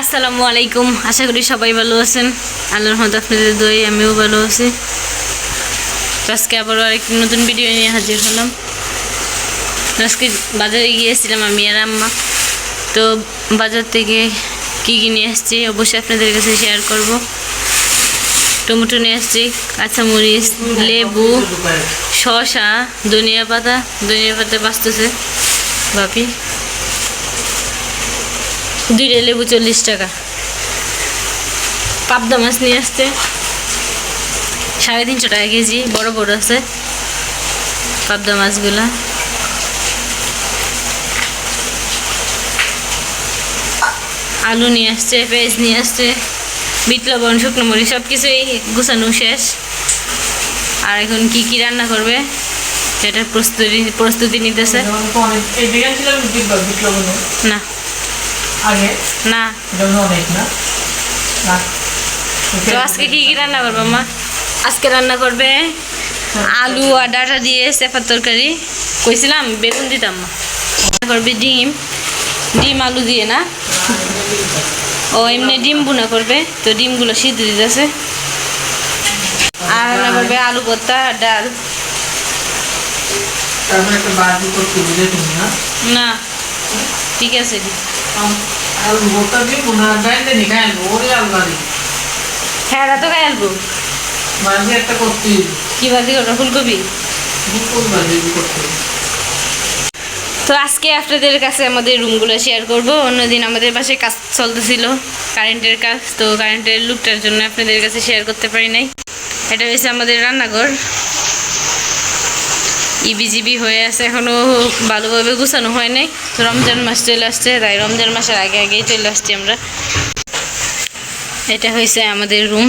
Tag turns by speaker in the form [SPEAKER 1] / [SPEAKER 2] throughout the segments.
[SPEAKER 1] আসসালামু আলাইকুম। আশা করি সবাই ভালো আছেন। আল্লাহর রহমত আপনাদের দই আমিও ভালো আছি। আজকে আবারও আরেকটি নতুন ভিডিও নিয়ে হাজির হলাম। আজকে বাজারে গিয়েছিলাম আমি আর আম্মা। তো বাজার থেকে কী কী নিয়ে আসছি অবশ্যই আপনাদের কাছে শেয়ার করব। টমেটো নিয়ে আসছি, কাঁচামরিচ, লেবু, শসা, ধনিয়া পাতা। ধনিয়া পাতা বাঁচতেছে। বাপি দুইটা লেবু চল্লিশ টাকা। পাবদা মাছ নিয়ে আসছে। সাড়ে তিনশো টাকা কেজি বড় বড় আছে। পাবদা মাছগুলা। আলু নিয়ে আসছে পেঁয়াজ নিয়ে আসছে বিট লবণ শুকনো মরিচ সব কিছুই গুছানো শেষ। আর এখন কি কি রান্না করবে সেটার প্রস্তুতি প্রস্তুতি নিতেছে। না।
[SPEAKER 2] আগে?
[SPEAKER 1] না।
[SPEAKER 2] যেমন অনেক না?
[SPEAKER 1] তো আজকে কি কি রান্না করব মা? আজকে রান্না করবে আলু আর ডাটা দিয়ে সেফার তরকারি। কইছিলাম বেগুন দিতাম মা। করবে ডিম। ডিম আলু দিয়ে না? ও এমনি ডিম বুনা করবে তো ডিমগুলো সিদ্ধ দিতেছে। আর রান্না করবে আলু ভর্তা আর ডাল।
[SPEAKER 2] না
[SPEAKER 1] ঠিক আছে। হ্যাঁ তো খাই আলবো।
[SPEAKER 2] বাজি একটা করতে।
[SPEAKER 1] কি ভাজি করব ফুলকপি? তো আজকে আপনাদের কাছে আমাদের রুমগুলো শেয়ার করব। অন্যদিন আমাদের পাশে কাজ চলতেছিল কারেন্টের কাজ তো কারেন্টের লুকটার জন্য আপনাদের কাছে শেয়ার করতে পারি নাই। এটা হয়েছে আমাদের রান্নাঘর। ইবিজিবি হয়ে আছে এখনও ভালোভাবে গুছানো হয় নাই তো রমজান মাস চলে আসছে, তাই রমজান মাসের আগে আগেই চলে আসছি আমরা। এটা হয়েছে আমাদের রুম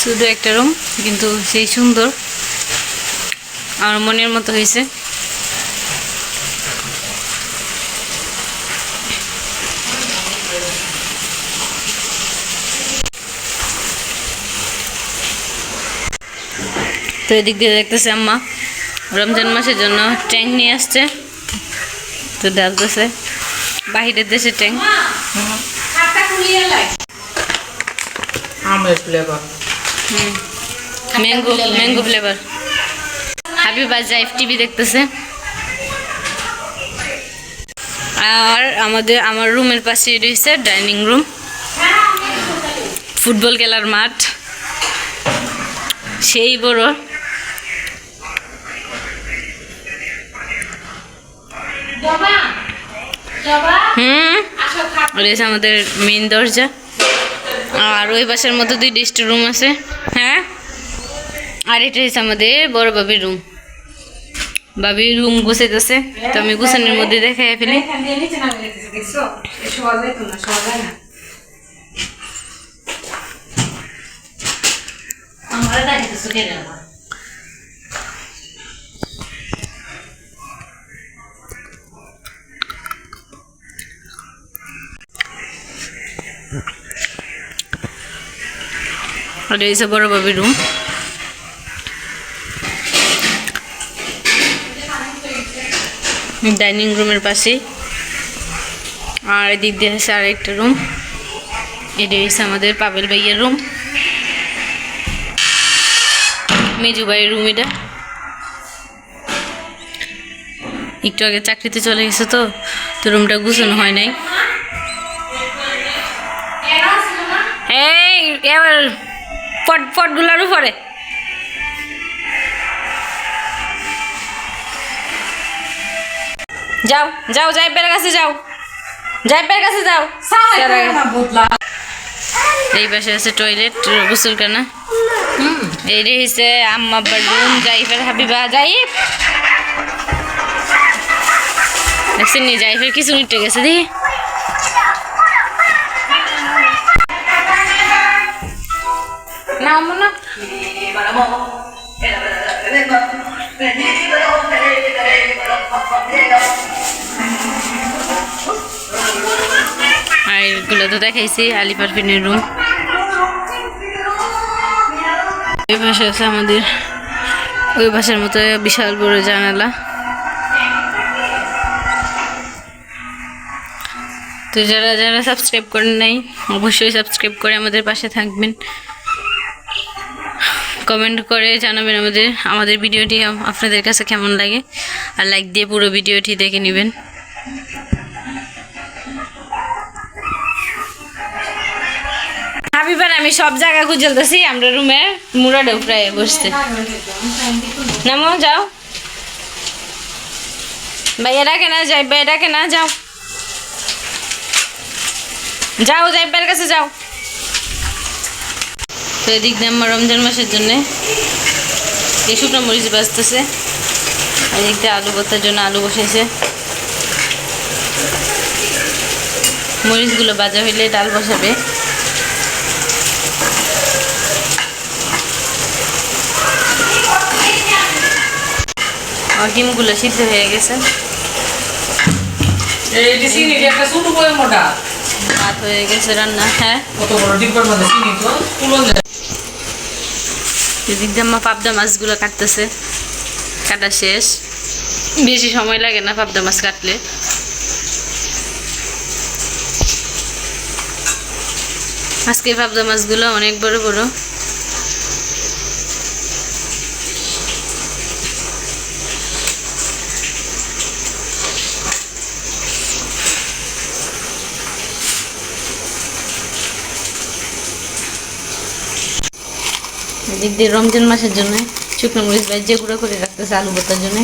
[SPEAKER 1] শুধু একটা রুম কিন্তু সেই সুন্দর। আমার মনের মতো হয়েছে। এদিক দিয়ে দেখতেছে আম্মা। রমজান মাসের জন্য ট্যাঙ্ক নিয়ে আসছে। তো ডালতেছে বাহিরের দেশের ট্যাঙ্ক।
[SPEAKER 2] আমের flavour
[SPEAKER 1] mango mango flavour Habiba Zaif TV দেখতেছে। আর আমাদের আমার রুমের পাশে রয়েছে ডাইনিং রুম ফুটবল খেলার মাঠ। সেই বড়। হুম। রয়েছে আমাদের মেন দরজা। আর ওই পাশের মধ্যে দুই ডিস্ট রুম আছে। হ্যাঁ? আর এটা হচ্ছে আমাদের বড় বাবির রুম বাবির রুম গুছাইতেছে। তো আমি গুছানোর মধ্যে দেখাই ফেলি। আর এই বড় বাবির রুম ডাইনিং রুমের পাশেই আর এদিক দিয়ে আছে আরেকটা রুম এটা হচ্ছে আমাদের পাবেল ভাইয়ের রুম মেজু ভাইয়ের রুম এটা। একটু আগে চাকরিতে চলে গেছে তো তো রুমটা গুছানো হয় নাই। এই, এবার পট পটগুলোর উপরে। যাও যাও জাইবের কাছে যাও। জাইবের কাছে যাও। এই পাশে আছে টয়লেট গোসলখানা এই রে আম্মা আব্বার রুম জাইফের হাবিবা জাইফ দেখছেন নি জাইফের কিছু নিতে গেছে দি। না অমন না আর এগুলো তো দেখাইছি আলি পারফিনের রুম ওই পাশে আছে আমাদের, ওই পাশের মতো বিশাল বড় জানালা। তো যারা যারা সাবস্ক্রাইব করেন নাই, অবশ্যই সাবস্ক্রাইব করে আমাদের পাশে থাকবেন। কমেন্ট করে জানাবেন আমাদের আমাদের ভিডিওটি আপনাদের কাছে কেমন লাগে। আর লাইক দিয়ে পুরো ভিডিওটি দেখে নেবেন। হাবিবার আমি সব জায়গা খুঁজলতেছি আমরা রুমের মুড়াটা প্রায় বসতে নামো, যাও। ভাইয়া ডাকে না, যাই ভাইয়া ডাকে না, যাও। যাও যাইবার কাছে যাও। তো এদিক দিয়ে আমার রমজান মাসের জন্য এই শুকনো মরিচ বাঁচতেছে আর এদিক দিয়ে আলু ভর্তার জন্য আলু বসেছে মরিচগুলো বাজা হইলে ডাল বসাবে। ডিমগুলো সিদ্ধ হয়ে গেছে। ভাত হয়ে গেছে রান্না হ্যাঁ।
[SPEAKER 2] কত বড় ডিব্বার মধ্যে চিনি তো। তুলন
[SPEAKER 1] আমার পাবদা মাছগুলো কাটতেছে। কাটা শেষ। বেশি সময় লাগে না পাবদা মাছ কাটলে। আজকে পাবদা মাছগুলো অনেক বড় বড়। দিয়ে রমজান মাসের জন্য শুকনো মরিচ ভাই যে গুঁড়ো করে রাখতেছে আলু ভর্তার জন্য।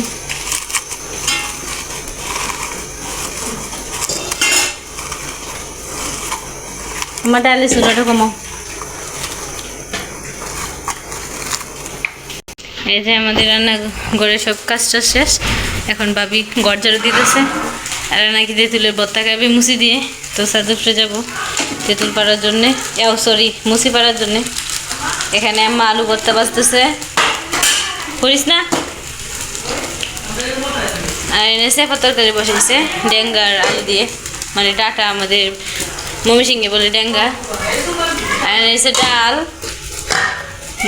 [SPEAKER 1] আমার ডালে চুলাটা কমাও এই যে আমাদের রান্না ঘরে সব কাজটা শেষ। এখন ভাবি গরজারও দিতেছে। আর নাকি তেঁতুলের বত্তা খাবে মুসি দিয়ে। তো সাদুপরে যাব তেঁতুল পাড়ার জন্যে। এও সরি মুসি পাড়ার জন্যে। এখানে আম্মা আলু ভর্তা বাজতেছে। করিস না? আর এনে সেফা তরকারি বসেছে ডেঙ্গা আর আলু দিয়ে। মানে ডাটা আমাদের মমিসিংহে বলে ডেঙ্গা। আর এনেছে ডাল,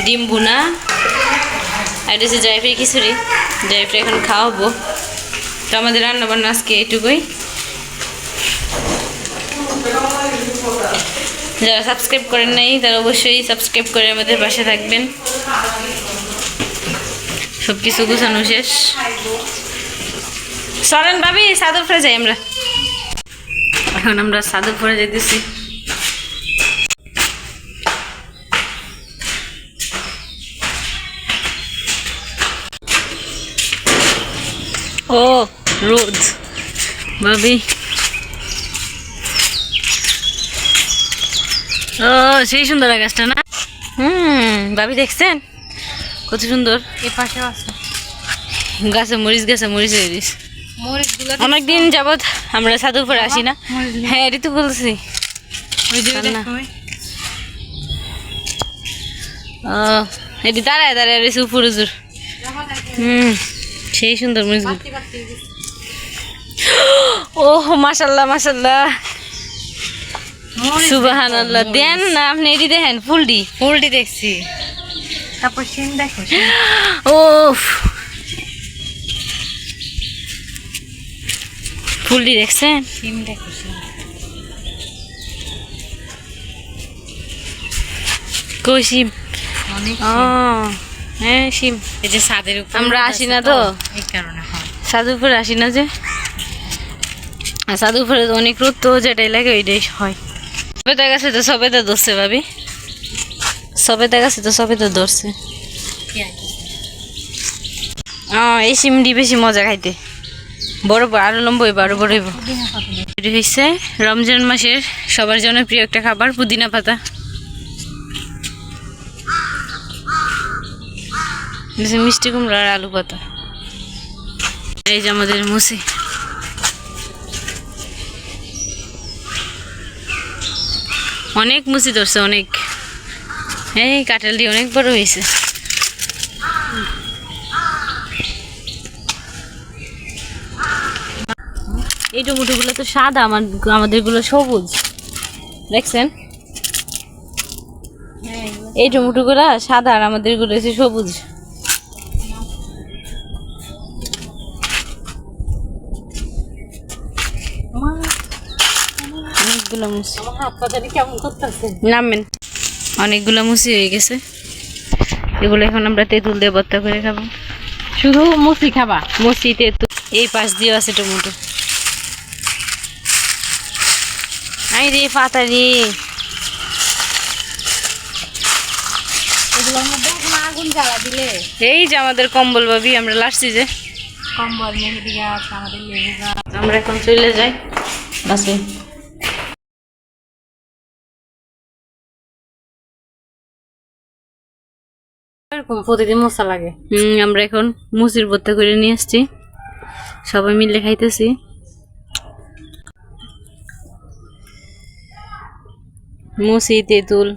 [SPEAKER 1] ডিম ভুনা, আর হচ্ছে জায়ফ্রি খিচুড়ি। জায়ফ্রি এখন খাওয়াবো। তো আমাদের রান্না বান্না আজকে এটুকুই। যারা সাবস্ক্রাইব করেন নাই, তারা অবশ্যই সাবস্ক্রাইব করে আমাদের পাশে থাকবেন। সব কিছু গুছানো শেষ। সরেন ভাবি সাদরপুরে যাই আমরা। এখন আমরা সাদরপুরে যেতেছি ও, রোদ। ভাবি ও সেই সুন্দর গাছটা না? হুম ভাবি দেখছেন? কত সুন্দর।
[SPEAKER 3] এ পাশে আছে।
[SPEAKER 1] গাছে মরিচ গাছে মরিচ হয়ে অনেকদিন যাবৎ আমরা সাধুপুরে আসি না। হ্যাঁ এটি তো বলছি। ও এটি দাঁড়ায় দাঁড়ায় রয়েছে উপর উজুর হুম সেই সুন্দর মরিচগুলো।
[SPEAKER 3] গেছে।
[SPEAKER 1] ও মাশাল্লাহ
[SPEAKER 3] মরিচ
[SPEAKER 1] সুবাহান আল্লাহ দেন না আপনি এটি দেখেন ফুলডি
[SPEAKER 3] দেখছি। তারপর সিম দেখো
[SPEAKER 1] ও ফুলডি দেখছেন?
[SPEAKER 3] দেখো সিম।
[SPEAKER 1] কই হ্যাঁ শিম
[SPEAKER 3] এই যে ছাদের উপর
[SPEAKER 1] আমরা আসি না তো।
[SPEAKER 3] এই কারণে
[SPEAKER 1] আসি না যে? আর তো অনেক রোদ তো যেটাই লাগে ওইটাই হয়। সবেদা গাছে তো সবেদা ধরছে, ভাবি। সবেদা গাছে তো সবেদা ধরছে। ও এই সিমডি বেশি মজা খাইতে। বড় বড়, আরও লম্বা হইব, আরও বড় হইব। এটি হচ্ছে রমজান মাসের সবার জন্য প্রিয় একটা খাবার, পুদিনা পাতা। মিষ্টি কুমড়া আর আলু পাতা। এই যে আমাদের মুসি। অনেক মুসি ধরছে, অনেক। এই কাঁঠালটি অনেক বড় হয়েছে। এই টমেটোগুলো তো সাদা, আমার আমাদেরগুলো সবুজ। দেখছেন? এই টমেটোগুলা সাদা আর আমাদেরগুলো হচ্ছে সবুজ। অনেকগুলো মুসি। নামেন। অনেকগুলো মুসি হয়ে গেছে। এগুলো এখন আমরা তেঁতুল দিয়ে ভর্তা করে খাব।
[SPEAKER 3] শুধু মুসি খাবা?
[SPEAKER 1] মুসি তেঁতুল। এই পাশ দিয়েও আছে টমেটো। আই রে পাতা রে এই যে আমাদের কম্বল ভাবি আমরা লাসছি যে।
[SPEAKER 3] কম্বল মেহেদি গাছ আমাদের লেবু গাছ।
[SPEAKER 1] আমরা এখন চলে যাই বাসে।
[SPEAKER 3] এরকম প্রতিদিন মশা লাগে।
[SPEAKER 1] হুম আমরা এখন মুসির ভর্তা করে নিয়ে আসছি। সবাই মিলে খাইতেছি। মুসি তেঁতুল।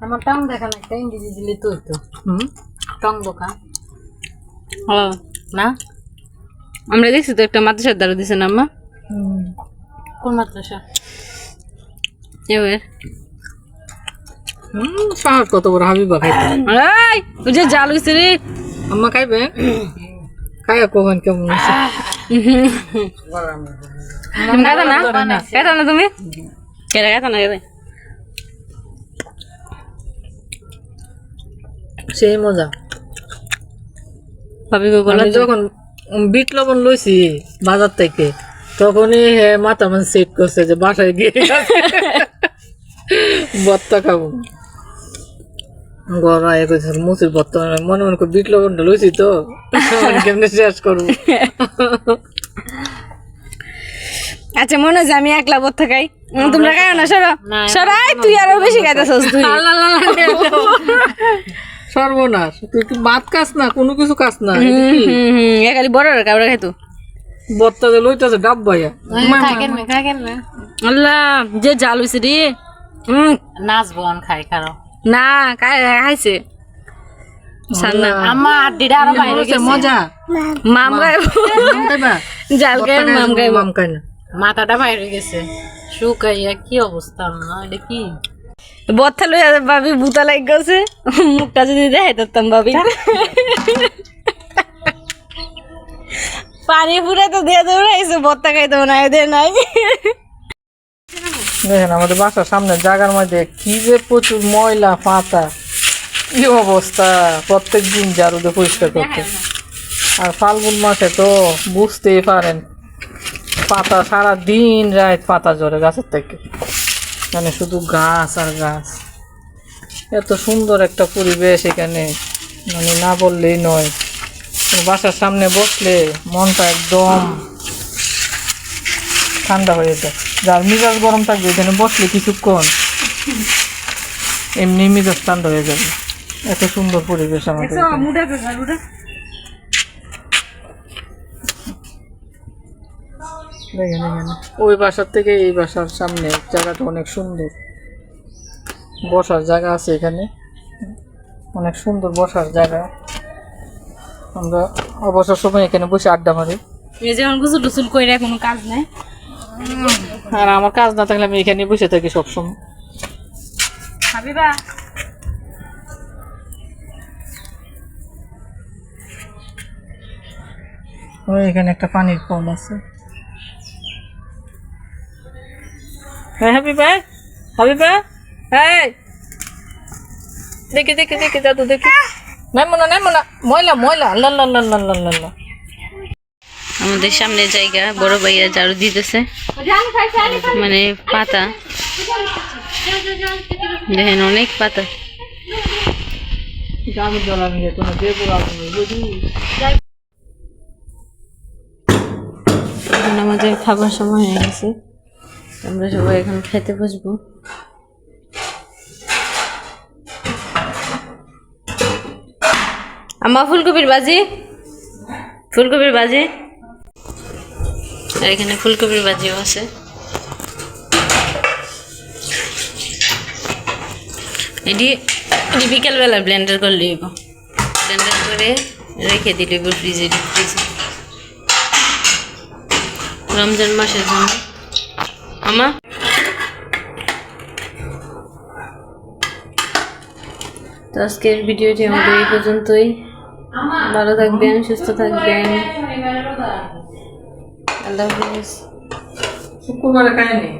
[SPEAKER 3] আমার টং দেখা না একটা ইংরেজি দিলে তুই তো। হুম। টং বোকা।
[SPEAKER 1] ও।
[SPEAKER 3] না?
[SPEAKER 1] আমরা দেখছি তো একটা মাদ্রাসার দ্বারা দিছে না আম্মা?
[SPEAKER 3] কোন মাদ্রাসা?
[SPEAKER 1] এবার
[SPEAKER 2] হুম সাহস কত বড় খাইতে
[SPEAKER 1] এই যে জাল হইছে রে।
[SPEAKER 2] আম্মা খাইবে? খাইয়া কখন কেমন আছে?
[SPEAKER 1] খাইতা না? খাইতা না তুমি? কেটে খাইতা না কেটে
[SPEAKER 2] সেই মজা।
[SPEAKER 1] ভাবি গো বলো
[SPEAKER 2] যখন বিট লবণ লইছি বাজার থেকে তখনই হে মাথা মান সেট করছে যে বাসায় গিয়ে ভত্তা খাব। গড়া এ কইছে মুসির ভত্তা মনে মনে করে বিট লবণটা লইছি তো কেমনে শেষ করব
[SPEAKER 1] আচ্ছা মনে হয় যে আমি একলা খাই উম, তোমরা খাই না সরো সরাই তুই আরও বেশি খাইতেছস তুই
[SPEAKER 2] সর্বনাশ তুই কি ভাত খাস না কোনো কিছু খাস না
[SPEAKER 1] এ খালি বড় কাবড়া খাইতো
[SPEAKER 2] ভত্তা যে লইতেছে ডাব ভাইয়া
[SPEAKER 1] আল্লাহ যে জাল হইছে রে হুম
[SPEAKER 3] নাচবো খাই কারও
[SPEAKER 1] না খাই খাইছে। সান্না
[SPEAKER 3] আমার আরও বাইরে গেছে।
[SPEAKER 2] মজা।
[SPEAKER 1] মাম? জাল
[SPEAKER 3] মাথাটা বাইরে গেছে। শুকাইয়া কি অবস্থা না এটা কি?
[SPEAKER 1] বথা ভাবি লাগ গেছে। মুখটা যদি ভাবি। পানি ফুটে তো দিয়ে দৌড়াইছে বত্তা খাইতে না এদের নাই।
[SPEAKER 2] দেখেন আমাদের বাসার সামনে জায়গার মধ্যে কি যে প্রচুর ময়লা পাতা। কি অবস্থা? প্রত্যেক দিন দিয়ে পরিষ্কার করতে। আর ফাল্গুন মাসে তো বুঝতেই পারেন পাতা সারা দিন রাত পাতা ঝরে গাছের থেকে। মানে শুধু গাছ আর গাছ। এত সুন্দর একটা পরিবেশ এখানে। মানে না বললেই নয়। বাসার সামনে বসলে মনটা একদম ঠান্ডা হয়ে যায়। যার মিজাজ গরম থাকবে এখানে বসলে কিছুক্ষণ এমনি মিজাজ ঠান্ডা হয়ে যাবে। এত সুন্দর পরিবেশ আমাদের দেখেন এখানে ওই বাসার থেকে এই বাসার সামনে জায়গাটা অনেক সুন্দর। বসার জায়গা আছে এখানে। অনেক সুন্দর বসার জায়গা। আমরা অবসর সময় এখানে বসে আড্ডা মারি।
[SPEAKER 1] এই যখন গুসুল টুসুল কইরা কোনো কাজ নাই।
[SPEAKER 2] আর আমার কাজ না থাকলে আমি এখানে বসে থাকি সবসময়।
[SPEAKER 1] হাবিবা।
[SPEAKER 2] ওই এখানে একটা পানির কল আছে। হ্যাঁ হাবিবা। হাবিবা। হ্যাঁ দেখি দেখি দেখি দাদু দেখি। নেমো না নেমো না। ময়লা ময়লা। আল্লাহ আল্লাহ আল্লাহ আল্লাহ আল্লাহ আল্লাহ
[SPEAKER 1] আমাদের সামনে জায়গা, বড় ভাইয়া ঝাড়ু দিতেছে। মানে পাতা। দেখেন, অনেক পাতা। আমাদের খাবার সময় হয়ে গেছে। আমরা সবাই এখন খেতে বসবো। আমা ফুলকপির বাজি? ফুলকপির বাজি? আর এখানে ফুলকপির ভাজিও আছে। এটি এটি বিকেলবেলা ব্লেন্ডার করে করলে ব্লেন্ডার করে রেখে দিলে ফ্রিজে ফ্রিজে রমজান মাসের জন্য। আমা তো আজকের ভিডিওটি আমাদের এই পর্যন্তই। ভালো থাকবেন সুস্থ থাকবেন। আল্লাহ হাফিজ।
[SPEAKER 2] শুক্রবারে খায়নি